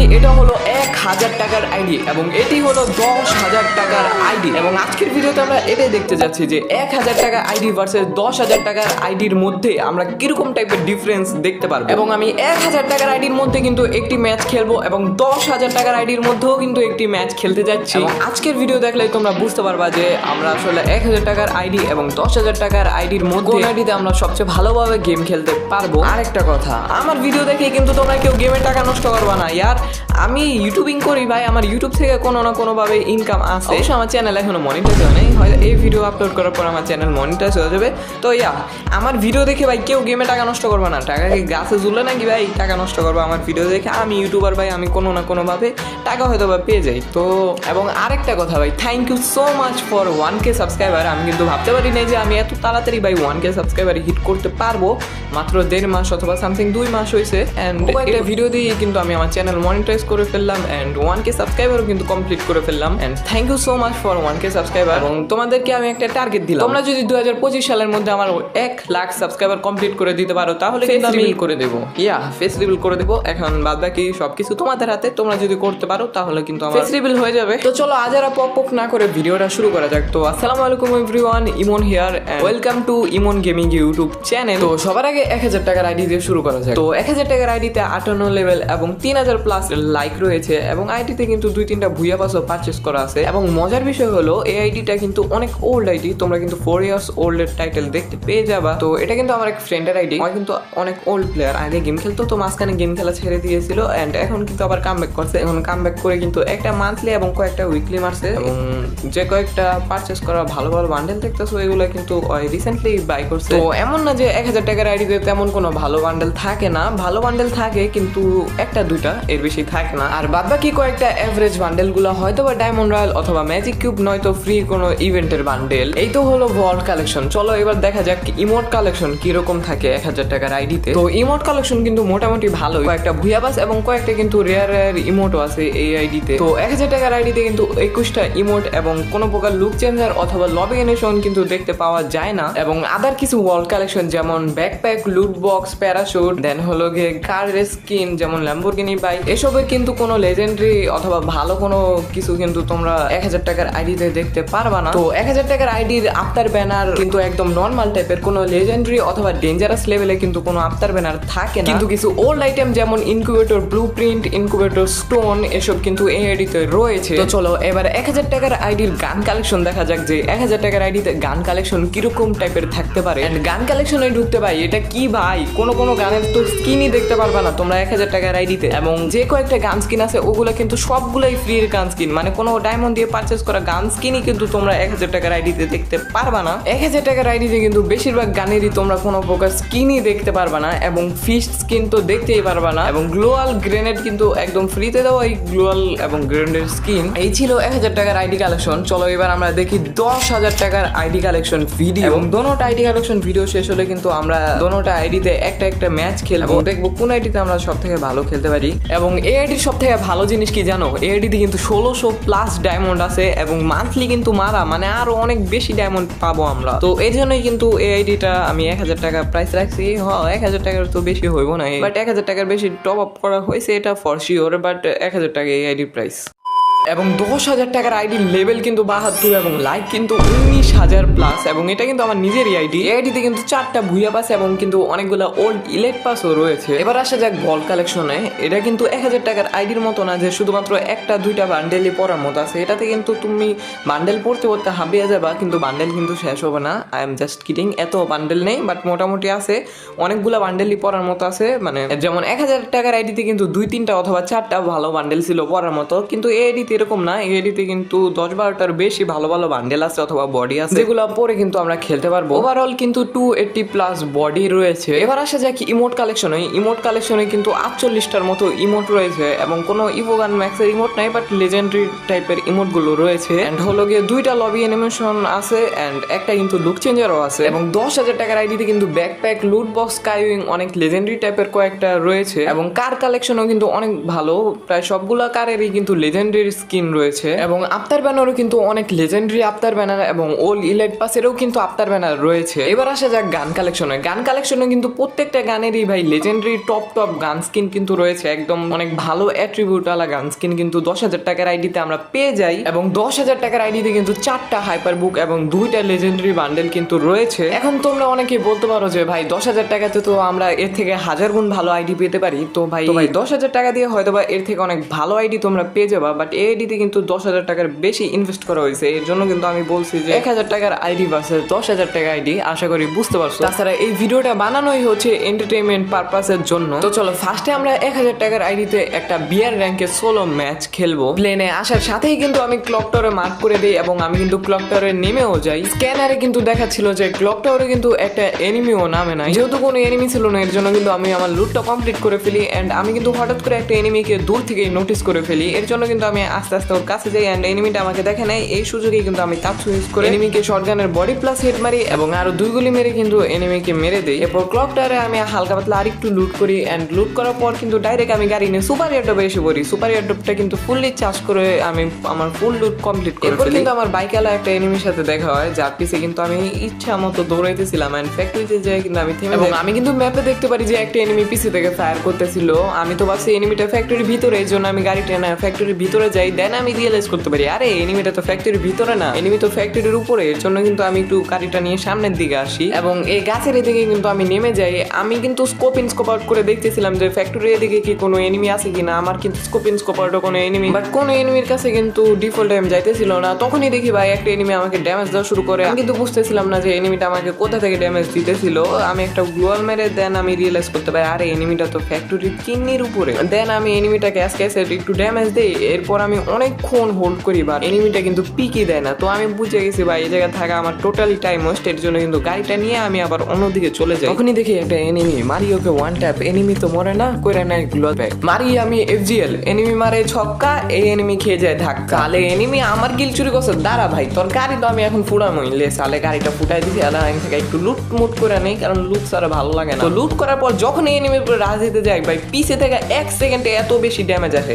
ID এটা হলো এক হাজার টাকার আইডি এবং এটি হলো দশ হাজার টাকার আইডি এবং আজকের ভিডিওতে আমরা এটাই দেখতে যাচ্ছি যে এক হাজার টাকা আইডি ভার্সেস দশ হাজার টাকার আইডির মধ্যে আমরা কীরকম টাইপের ডিফারেন্স দেখতে পারব। এবং আমি এক হাজার টাকার আইডির মধ্যে কিন্তু একটি ম্যাচ খেলব এবং দশ হাজার টাকার আইডির মধ্যেও কিন্তু একটি ম্যাচ খেলতে যাচ্ছি। আজকের ভিডিও দেখলে তোমরা বুঝতে পারবা যে আমরা আসলে এক হাজার টাকার আইডি এবং দশ হাজার টাকার আইডির মধ্যে আইডিতে আমরা সবচেয়ে ভালোভাবে গেম খেলতে পারব? আরেকটা কথা আমার ভিডিও দেখে কিন্তু তোমরা কেউ গেমের টাকা নষ্ট করবা না ইয়ার। আমি ইউটিউবিং করি ভাই আমার ইউটিউব থেকে কোনো না কোনোভাবে ইনকাম আসে। অবশ্য আমার চ্যানেল এখনও মনিটাইজ হয় নাই। হয়তো এই ভিডিও আপলোড করার পর আমার চ্যানেল মনিটাইজ হয়ে যাবে। তো ইয়া আমার ভিডিও দেখে ভাই কেউ গেমে টাকা নষ্ট করবে না। টাকা কি গাছে ঝুলে নাকি ভাই টাকা নষ্ট করব? আমার ভিডিও দেখে আমি ইউটিউবার ভাই আমি কোনো না কোনোভাবে টাকা হয়তো বা পেয়ে যাই। তো এবং আরেকটা কথা ভাই thank you so much for one K subscriber আমি কিন্তু ভাবতে পারি নাই যে আমি এত তাড়াতাড়ি ভাই ওয়ান কে সাবস্ক্রাইবার হিট করতে পারব। মাত্র দেড় মাস অথবা সামথিং দুই মাস হয়েছে অ্যান্ড একটা ভিডিও দিয়ে কিন্তু আমি আমার চ্যানেল মনিটাইজ করে ফেললাম অ্যান্ড ওয়ান কে সাবস্ক্রাইবারও কিন্তু কমপ্লিট করে ফেললাম and thank you so much for one K subscriber এবং তোমাদেরকে আমি একটা টার্গেট দিলাম। তোমরা যদি দু হাজার পঁচিশ সালের মধ্যে আমার এক লাখ সাবস্ক্রাইবার কমপ্লিট করে দিতে পারো তাহলে কিন্তু আমি করে দেবো। ইয়া ফেস রিভিল করে দেবো। এখন বাদ বাকি সবকিছু তোমাদের হাতে। তোমরা যদি করতে পারো তাহলে কিন্তু আমার ফেস রিভিল হয়ে যাবে। তো চলো আজ আর পক পক না করে ভিডিওটা শুরু করা যাক। তো আসসালামু আলাইকুম everyone Emon here welcome to Emon gaming YouTube channel তো সবার আগে এক হাজার টাকার আইডি দিয়ে শুরু করা যাক। তো এক হাজার টাকার আইডিতে আটান্ন লেভেল এবং তিন হাজার প্লাস লাইক রয়েছে এবং আইডিতে কিন্তু দুই, তিনটা ভুইয়া পাসও পারচেস করা আছে। এবং মজার বিষয় হলো এই আইডিটা কিন্তু অনেক ওল্ড আইডি তোমরা কিন্তু ফোর ইয়ার্স ওল্ড এর টাইটেল দেখতে পেয়ে যাবা। তো এটা কিন্তু আমার এক ফ্রেন্ডের আইডি ও কিন্তু অনেক ওল্ড প্লেয়ার আগে গেম খেলতো তো, মাঝখানে গেম খেলা ছেড়ে দিয়েছিল এন্ড এখন কিন্তু আবার কাম করছে। এখন কাম করে কিন্তু একটা মান্থলি এবং কয়েকটা উইকলি মারছে। এবং যে কয়েকটা পারচেস করা ভালো ভালো বান্ডেল দেখতেছো, এগুলো কিন্তু রিসেন্টলি বাই করছে। তো এমন না যে এক হাজার টাকার আইডিতে তেমন কোনো ভালো বান্ডেল থাকে না। ভালো বান্ডেল থাকে কিন্তু একটা, দুইটা, এর বেশি থাকে না। আর বাদ বাকি কয়েকটা এভারেজ বান্ডেলগুলো হয়তো বা ডায়মন্ড রয়্যাল অথবা ম্যাজিক কিউব নয়তো ফ্রি কোনো ইভেন্টের বান্ডেল এই তো হলো ভল্ট কালেকশন চলো এবার দেখা যাক ইমোট কালেকশন কীরকম থাকে এক হাজার টাকার আইডিতে তো ইমোট কালেকশন কিন্তু মোটামুটি ভালো কয়েকটা ভুয়া বাস এবং কয়েকটা কিন্তু রেয়ার রেয়ার ইমোটও আছে এই আইডিতে তো এক হাজার টাকার আইডিতে কিন্তু একুশটা ইমোট এবং কোনো প্রকার লুক চেঞ্জার অথবা লবি অ্যানিমেশন কিন্তু দেখতে পাওয়া যায় না। এবং আদার কিছু ওয়ার্ল্ড কালেকশন যেমন backpack loot box parachute then হলো গিয়ে কার স্কিন যেমন ল্যাম্বোর্গিনি বাইক এসবের কিন্তু কোনো লেজেন্ডারি অথবা ভালো কোনো কিছু কিন্তু তোমরা এক হাজার টাকার আইডিতে দেখতে পারবা না। তো এক হাজার টাকার আইডির আফতার ব্যানার কিন্তু একদম নর্মাল টাইপের কোনো লেজেন্ডারি অথবা ডেঞ্জারাস লেভেলে কিন্তু কোনো আফতার ব্যানার থাকে না। কিন্তু কিছু ওল্ড আইটেম যেমন incubator blue print incubator stone এসব কিন্তু এই আইডিতে রয়েছে। তো চলো এবার এক হাজার টাকার আইডির গান কালেকশন দেখা যাক যে এক হাজার টাকার আইডিতে গান কালেকশন কীরকম টাইপের থাকতে পারে। গান কালেকশনে ঢুকতে ভাই, এটা কি ভাই? কোনো কোনো গানের তো স্কিনই দেখতে পারবা না তোমরা এক হাজার টাকার আইডিতে এবং যে কয়েকটা গান স্কিন আছে ওগুলো কিন্তু সবগুলোই ফ্রির গান স্কিন মানে কোনো ডায়মন্ড দিয়ে পারচেস করা গান স্কিনই কিন্তু তোমরা এক হাজার টাকার আইডিতে দেখতে পারবা না। এক হাজার টাকার আইডিতে কিন্তু বেশিরভাগ গানেরই তোমরা কোনো প্রকার স্কিনই দেখতে পারবা না এবং ফিশ স্কিন তো দেখতেই পারবা না। এবং গ্লোয়াল গ্রেনেড কিন্তু একদম ফ্রিতে দেওয়া এই গ্লোয়াল এবং গ্রেনেডের স্কিন এই ছিল এক হাজার টাকার আইডি কালেকশন চলো এবার আমরা দেখি দশ হাজার টাকার আইডি কালেকশন ভিডিও এবং দোনোটা আইডি কালেকশন ভিডিও শেষ হলে কিন্তু আমরা দোনোটা আইডিতে একটা একটা ম্যাচ খেলব। দেখব কোন আইডিতে আমরা সব থেকে ভালো খেলতে পারি। এবং এই আইডির সব থেকে ভালো জিনিস কি জানো? এআইডিতে আইডিতে কিন্তু ষোলোশো প্লাস ডায়মন্ড আছে এবং মান্থলি কিন্তু মারা মানে আরও অনেক বেশি ডায়মন্ড পাবো আমরা। তো এই জন্যই কিন্তু এআইডিটা আইডিটা আমি এক হাজার টাকা প্রাইস রাখছি। হ, এক হাজার টাকার তো বেশি হইব না বাট এক হাজার টাকার বেশি টপ আপ করা হয়েছে এটা ফর শিওর বাট এক হাজার টাকা এআইডি প্রাইস এবং দশ হাজার টাকার আইডির লেভেল কিন্তু বাহাত্তর এবং লাইক কিন্তু উনিশ হাজার প্লাস এবং এটা কিন্তু আমার নিজেরই আইডি। এই আইডিতে কিন্তু চারটা ভুইয়া পাস এবং কিন্তু অনেকগুলো ওল্ড ইলেট পাসও রয়েছে। এবার আসা যাক বল কালেকশনে এটা কিন্তু এক হাজার টাকার আইডির মতো না যে শুধুমাত্র একটা, দুইটা বান্ডেলই পড়ার মতো আছে। এটাতে কিন্তু তুমি বান্ডেল পড়তে পড়তে হাবিয়ে যাবা, কিন্তু বান্ডেল কিন্তু শেষ হবে না। আই এম জাস্ট কিডিং এত বান্ডেল নেই বাট মোটামুটি আছে। অনেকগুলো বান্ডেলই পড়ার মতো আছে। মানে যেমন এক হাজার টাকার আইডিতে কিন্তু দুই, তিনটা অথবা চারটা ভালো বান্ডেল ছিল পড়ার মতো। কিন্তু এই আইডিতে এরকম না এই আইডিতে কিন্তু দশ বারোটার বেশি ভালো ভালো বান্ডেল আছে অথবা বডি আছে। যেগুলো পরে কিন্তু আমরা খেলতে পারব। ওভারঅল কিন্তু টু এইটটি প্লাস বডি রয়েছে। এবার আসা যাক ইমোট কালেকশনে ইমোট কালেকশনে কিন্তু আটচল্লিশটার মতো ইমোট রয়েছে এবং কোনো ইভোগান ম্যাক্সের ইমোট নাই বাট লেজেন্ডারি টাইপের ইমোটগুলো রয়েছে। অ্যান্ড হলো গিয়ে দুইটা লবি অ্যানিমেশন আছে অ্যান্ড একটা কিন্তু লুক চেঞ্জারও আছে। এবং দশ হাজার টাকার আইডিতে কিন্তু ব্যাকপ্যাক লুট বক্স স্কাইউইং অনেক লেজেন্ডারি টাইপের কয়েকটা রয়েছে। এবং কার কালেকশনও কিন্তু অনেক ভালো। প্রায় সবগুলা কারেরই কিন্তু লেজেন্ডারি স্কিন রয়েছে। এবং আফতার ব্যানারও কিন্তু অনেক লেজেন্ডারি আফতার ব্যানার এবং ওল ইলাইট পাসেরও কিন্তু আফতার ব্যানার রয়েছে। এবার আসা যাক গান কালেকশনে গান কালেকশনে কিন্তু প্রত্যেকটা গানেরই ভাই legendary top top gun skin কিন্তু রয়েছে। একদম অনেক ভালো অ্যাট্রিবিউট আলা গান স্কিন কিন্তু দশ হাজার টাকার আইডিতে আমরা পেয়ে যাই এবং দশ হাজার টাকার আইডিতে কিন্তু চারটা হাইপার বুক এবং দুইটা লেজেন্ডারি বান্ডেল কিন্তু রয়েছে। এখন তোমরা অনেকে বলতে পারো যে ভাই দশ হাজার টাকাতে তো আমরা এর থেকে হাজার গুণ ভালো আইডি পেতে পারি। তো ভাই তো ভাই দশ হাজার টাকা দিয়ে হয়তো বা এর থেকে অনেক ভালো আইডি তোমরা পেয়ে যাবা বাট এই আইডিতে কিন্তু দশ হাজার টাকার বেশি ইনভেস্ট করা হয়েছে। এর জন্য কিন্তু আমি বলছি যে এক হাজার টাকার আইডি ভার্সেস দশ হাজার টাকা আইডি আশা করি বুঝতে পারছ। তাছাড়া এই ভিডিওটা বানানোই হচ্ছে এন্টারটেনমেন্ট পারপাসের জন্য। তো চলো ফার্স্টে আমরা এক হাজার টাকার আইডিতে একটা বিয়ার র্যাঙ্কে সোলো ম্যাচ খেলব। প্লেনে আসার সাথেই কিন্তু আমি ক্লক টাওয়ারে মার্ক করে দিই এবং আমি কিন্তু ক্লক টাওয়ারে নেমেও যাই। স্ক্যানারে কিন্তু দেখাচ্ছিল যে ক্লক টাওয়ারে কিন্তু একটা এনিমিও নামে নাই। যেহেতু কোনো এনিমি ছিল না এর জন্য কিন্তু আমি আমার লুটটা কমপ্লিট করে ফেলি এন্ড আমি কিন্তু হঠাৎ করে একটা এনিমিকে দূর থেকে নোটিস করে ফেলি। এর জন্য কিন্তু আমি আস্তে আস্তে ওর কাছে যাই এন্ড এনিমিটা আমাকে দেখে নেয়। এই সুযোগে কিন্তু আমি তাৎসু ইউজ করে এনিমিকে শর্টগানের বডি প্লাস হেড মারি এবং আরও দুই গুলি মেরে কিন্তু এনিমিকে মেরে দেই। এরপর ক্লক টাওয়ারে আমি হালকা পাতলা আরেকটু লুট করি এন্ড লুট করার পর কিন্তু ডাইরেক্ট আমি গাড়ি নিয়ে সুপার এয়ারডপে এসে পড়ি। সুপার এয়ারডপটা কিন্তু ফুললি চার্জ করে আমি আমার ফুল লুট কমপ্লিট করে ফেলি। কিন্তু আমার বাইকালা একটা এনিমির সাথে দেখা হয় যার পিছে কিন্তু আমি ইচ্ছা মতো দৌড়াইতেছিলাম এন্ড ফ্যাক্টরিতে যাই কিন্তু আমি থেমে এবং আমি কিন্তু ম্যাপে দেখতে পারি যে একটা এনিমি পিছে থেকে ফায়ার করতেছিল। আমি তো ভাবছি এনিমিটা ফ্যাক্টরির ভিতরে এই জন্য আমি গাড়ি টেনে ফ্যাক্টরির ভিতরে যাই দেন আমি রিয়েলাইজ করতে পারি, আরে এনিমিটা তো ফ্যাক্টরির ভিতরে না। এনিমি তো ফ্যাক্টরির উপরে, এর জন্য কিন্তু আমি একটু গাড়িটা নিয়ে সামনের দিকে আসি। এবং এই গাছের এদিকে কিন্তু আমি নেমে যাই। আমি কিন্তু স্কোপ ইন স্কোপ আউট করে দেখতেছিলাম যে ফ্যাক্টরির এদিকে কি কোনো এনিমি আছে কিনা। আমার কিন্তু স্কোপ ইন স্কোপ আউটও কোনো এনিমি বাট কোনো এনিমির কাছে কিন্তু ডিফল্ট টাইম যাইতেছিল না। তখনই দেখি ভাই, একটা এনিমি আমাকে ড্যামেজ দেওয়া শুরু করে। আমি কিন্তু বুঝতেছিলাম না যে এনিমিটা আমাকে কোথা থেকে ড্যামেজ দিতেছিল। আমি একটা গ্লোয়াল মেরে দেন আমি রিয়েলাইজ করতে পারি, আরে এনিমিটা তো ফ্যাক্টরির চিন্নির উপরে। দেন আমি এনিমিটাকে এসে একটু ড্যামেজ দেই। এরপর আমি অনেকক্ষণ হোল্ড করি বা এনিমিটা কিন্তু পিকি দেয় না। তো আমি বুঝে গেছি, ভাই, এই জায়গায় থাকা আমার টোটালি টাইম ওয়েস্ট এর জন্য কিন্তু গাড়িটা নিয়ে আমি আবার অন্যদিকে চলে যাই। তখনই দেখি একটা এনিমি মারি ওকে ওয়ান ট্যাপ এনিমি তো মরে না, কইরা নাই গ্লোয়াল ব্যাগ মারি আমি এফজিএল এনিমি মারে ছক্কা, এই এনিমি খেয়ে যায় ধাক্কা। তাহলে এনিমি আমার গিল চুরি করছে, দাঁড়া ভাই, তোর গাড়ি তো আমি এখন ফুড়ামই। লে সালে গাড়িটা ফুটাই দিছি আলাদা থেকে একটু লুট মুট করে নেই, কারণ লুট ছাড়া ভালো লাগে না। তো লুট করার পর যখন এই এনিমির উপরে রাজ দিতে যাই, ভাই, পিছে থেকে এক সেকেন্ডে এত বেশি ড্যামেজ আসে।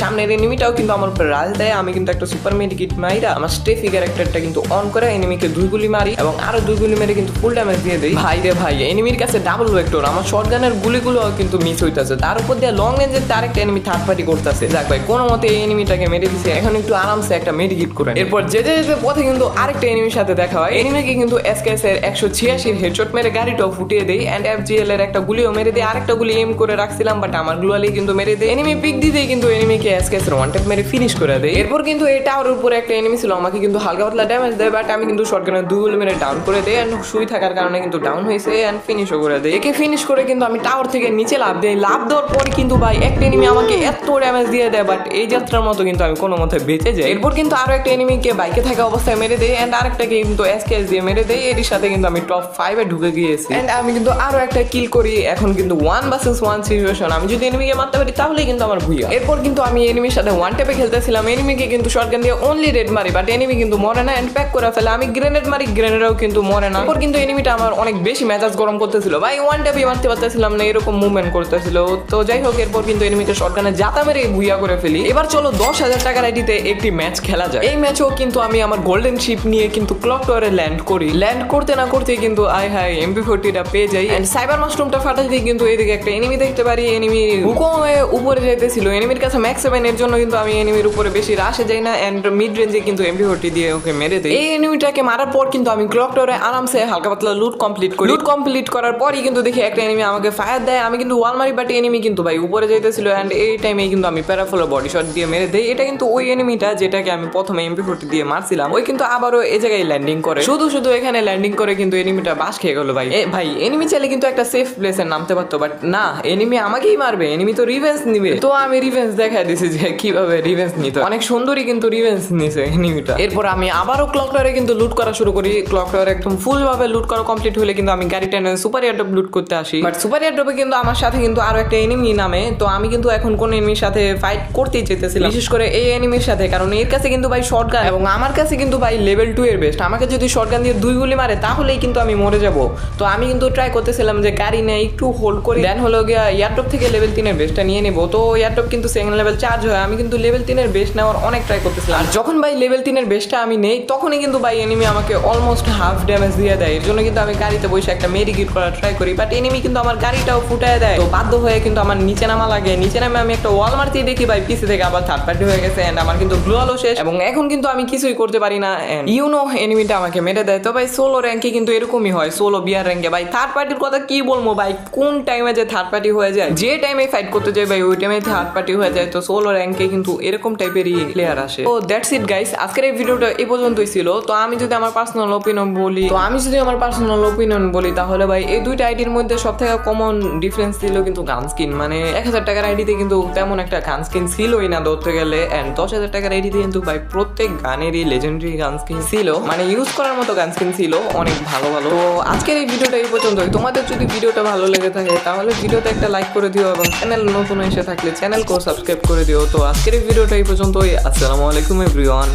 সামনের এনিমিটাও কিন্তু আমার উপরে রাজ দেয়, আমি কিন্তু একটা সুপার মেডিকিট মাইরা আমার স্টেফি ক্যারেক্টারটা কিন্তু অন করে এনিমিকে দুই গুলি মারি এবং আরও দুই গুলি মেরে কিন্তু ফুল ড্যামেজ দিয়ে দেই। ভাই রে ভাই এনিমির কাছে ডাবল ভেক্টর আমার শর্টগানের গুলিগুলো কিন্তু মিস হইতাছে। তার উপর দিয়ে লং রেঞ্জের আরেকটা এনিমি থার্ড পার্টি করতেছে। যাক ভাই, কোনো মতে এই এনিমিটাকে মেরে দিছে। এখন একটু আরামসে একটা মেডিকিট করে। এরপর যেতে যেতে পথে কিন্তু আরেকটা এনিমির সাথে দেখা হয়। এনিমিকে কিন্তু এসকেএস এর একশো ছিয়াশির হেডশট মেরে গাড়িটাও ফুটিয়ে দেই অ্যান্ড এফজিএল এর একটা গুলিও মেরে দেই। আরেকটা গুলি এম করে রাখছিলাম বাট আমার গ্লোয়ালি কিন্তু মেরে দেয়। এনিমি পিক দিতেই কিন্তু এনিমিকে এসকেএস এর ওয়ান ট্যাপ মেরে ফিনিশ করে দেয়। এরপর কিন্তু এই টাওয়ার উপরে একটা এনিমি ছিল, আমাকে কিন্তু হালকা পাতলা ড্যামেজ দেয় বাট আমি কিন্তু শর্টগানের দুই গুলি মেরে ডাউন করে দেই অ্যান্ড শুই থাকার কারণে কিন্তু ডাউন হয়েছে অ্যান্ড ফিনিশও করে দেয় একে ফিনিশ করে কিন্তু আমি টাওয়ার থেকে নিচে লাভ দেই। লাভ দেওয়ার পর কিন্তু ভাই একটা এনিমি আমাকে এত ড্যামেজ দিয়ে দেয় বাট এই যাত্রার মতো কিন্তু আমি কোনো মতে বেঁচে যাই। এরপর কিন্তু আরও একটা এনিমিকে বাইকে থাকা অবস্থায় মেরে দেয় অ্যান্ড আরেকটাকে কিন্তু এসকেএস দিয়ে মেরে দেয় এর সাথে কিন্তু আমি টপ ফাইভে ঢুকে গিয়েছি। অ্যান্ড আমি কিন্তু আরও একটা কিল করি, এখন কিন্তু ওয়ান ভার্সেস ওয়ান সিচুয়েশন আমি যদি এনিমিকে মারতে পারি তাহলে কিন্তু আমার ভুইয়া এরপর কিন্তু আমি এনিমির সাথে ওয়ান ট্যাপে খেলতেছিলাম এনিমিকে কিন্তু শর্টগান দিয়ে অনলি রেড মারি বাট এনিমি কিন্তু মরে না এন্ড প্যাক করে ফেলে। আমি গ্রেনেড মারি গ্রেনেডও কিন্তু মরে না। এরপর কিন্তু এনিমিটা আমার অনেক বেশি মেজাজ গরম করতেছিল। ভাই ওয়ান ট্যাপে মারতে পারতেছিলাম না, এরকম মুভমেন্ট করতেছিল। তো যাই হোক, এরপর কিন্তু এনিমিকে শর্টগানে জাতা মেরে ভুইয়া করে ফেলি। এবার চলো, দশ হাজার টাকার আইডিতে একটি ম্যাচ খেলা যায় এই ম্যাচও কিন্তু আমি আমার গোল্ডেন শিপ নিয়ে কিন্তু ক্লক টাওয়ারে ল্যান্ড করি। ল্যান্ড করতে না করতে কিন্তু আই হাই এমপি ফোরটিটা পেয়ে যাই। এন্ড সাইবার মাশরুমটা ফাটাতে কিন্তু এদিকে একটা এনিমি দেখতে পারি। এনিমি হুকম উপরে যাইতেছিল। এনিমির কাছে ম্যাক্স সেভেন এর জন্য কিন্তু আমি এনিমির উপরে বেশি রাশে যাই না এন্ড মিড রেঞ্জে কিন্তু এমপি ফোরটি দিয়ে ওকে মেরে দেয়। এই এনিমিটাকে মারার পর কিন্তু আমি ক্লক টাওয়ারে আরামসে হালকা পাতলা লুট কমপ্লিট করি। লুট কমপ্লিট করার পরই কিন্তু দেখি একটা এনিমি আমাকে ফায়ার দেয়। আমি কিন্তু ওয়াল মারি বাট এনিমি কিন্তু ভাই উপরে যাইতেছিল এন্ড এই টাইমে কিন্তু আমি প্যারাফলো বডি শট দিয়ে মেরে দেই। এটা কিন্তু ওই এনিমিটা যেটাকে আমি প্রথমে এমপি ফোরটি দিয়ে মারছিলাম। ওই কিন্তু আবারও এই জায়গায় ল্যান্ডিং করে। শুধু শুধু এখানে ল্যান্ডিং করে কিন্তু এনিমিটা বাস খেয়ে গেল ভাই। ভাই এনিমি চাইলে কিন্তু একটা সেফ প্লেসে নামতে পারতো বাট না এনিমি আমাকেই মারবে। এনিমি তো রিভেন্স নিবে। তো আমি রিভেন্স দেখাই দিছি যে কীভাবে রিভেন্স নিতে অনেক সুন্দরই কিন্তু রিভেন্স নিছে এনিমিটা এরপর আমি আবারও ক্লক টাওয়ারে কিন্তু লুট করা শুরু করি। ক্লক টাওয়ারে একদম ফুল ভাবে লুট করা কমপ্লিট হলে কিন্তু আমি গাড়িটা নিয়ে সুপার এয়ারড্রপ লুট করতে আসি। বাট সুপার এয়ারড্রপে কিন্তু আমার সাথে কিন্তু আরও একটা এনিমি নামে তো আমি কিন্তু এখন কোন এনিমির সাথে ফাইট করতেই চেতেছিলাম বিশেষ করে এই এনিমির সাথে কারণ এর কাছে কিন্তু ভাই শর্টগান এবং আমার কাছে কিন্তু ভাই লেভেল টু এর বেস্ট আমাকে যদি শর্টগান দিয়ে দুই গুলি মারে তাহলেই কিন্তু আমি মরে যাব। তো আমি কিন্তু ট্রাই করতেছিলাম যে গাড়ি নিয়ে একটু হোল্ড করি। দেন হলো গিয়া এয়ারটপ থেকে লেভেল তিনের বেস্টটা নিয়ে নেব। তো এয়ারটপ কিন্তু সেকেন্ড লেভেল চার্জ হয় আমি কিন্তু লেভেল লেভেল তিনের বেস্ট নেওয়ার অনেক ট্রাই করতেছিলাম। আর যখন ভাই লেভেল তিনের বেস্টটা আমি নেই, তখনই কিন্তু ভাই এনিমি আমাকে অলমোস্ট হাফ ড্যামেজ দিয়ে দেয়। এর জন্য কিন্তু আমি গাড়িতে বসে একটা মেডিকিট করার ট্রাই করি বাট এনিমি কিন্তু আমার গাড়িটাও ফুটায় দেয়। তো বাধ্য হয়ে কিন্তু আমার নিচে নামা লাগে। নিচে নামে আমি একটা ওয়াল মারতেই দেখি ভাই পিসি থেকে আবার থার্ড পার্টি হয়ে গেছে এন্ড আমার কিন্তু গ্লু আলো শেষ। এবং এখন কিন্তু আমি কিছুই করতে পারি না ইউনো এনিমিটা আমাকে মেরে দেয়। তো ভাই সোলো র্যাঙ্কে কিন্তু এরকমই হয় সোলো বিয়ার র্যাঙ্কে ভাই থার্ড পার্টির কথা কি বলব ভাই? কোন টাইমে যে থার্ড পার্টি হয়ে যায়? যে টাইমে ফাইট করতে যাই ভাই, ওই টাইমে থার্ড পার্টি হয়ে যায়। তো সোলো র্যাঙ্কে কিন্তু এরকম টাইপেরই প্লেয়ার আসে। তো দ্যাটস ইট গাইস আজকের এই ভিডিওটা এই পর্যন্তই ছিল। তো আমি যদি আমার পার্সোনাল ওপিনিয়ন বলি, তো আমি যদি আমার পার্সোনাল ওপিনিয়ন বলি, তাহলে ভাই, এই দুইটা আইডির মধ্যে সব থেকে কমন ডিফারেন্স ছিল কিন্তু গান স্কিন মানে এক হাজার টাকার আইডিতে কিন্তু তেমন একটা গান স্কিন ছিলই না ধরতে গেলে। অ্যান্ড দশ হাজার টাকার আইডিতে কিন্তু ভাই, প্রত্যেক গানেরই লেজেন্ডারি গান স্কিন ছিল। মানে ইউজ করার মতো গান স্কিন ছিল। অনেক ভালো ভালো। তো আজকের এই ভিডিওটা এই পর্যন্তই। তোমাদের যদি ভিডিওটা ভালো লেগে থাকে, তাহলে ভিডিওতে একটা লাইক করে দিও এবং চ্যানেল নতুন এসে থাকলে চ্যানেলকেও সাবস্ক্রাইব করে দিও। তো আজকের এই ভিডিওটা এই পর্যন্তই। আসসালামু আলাইকুম এভরিওয়ান।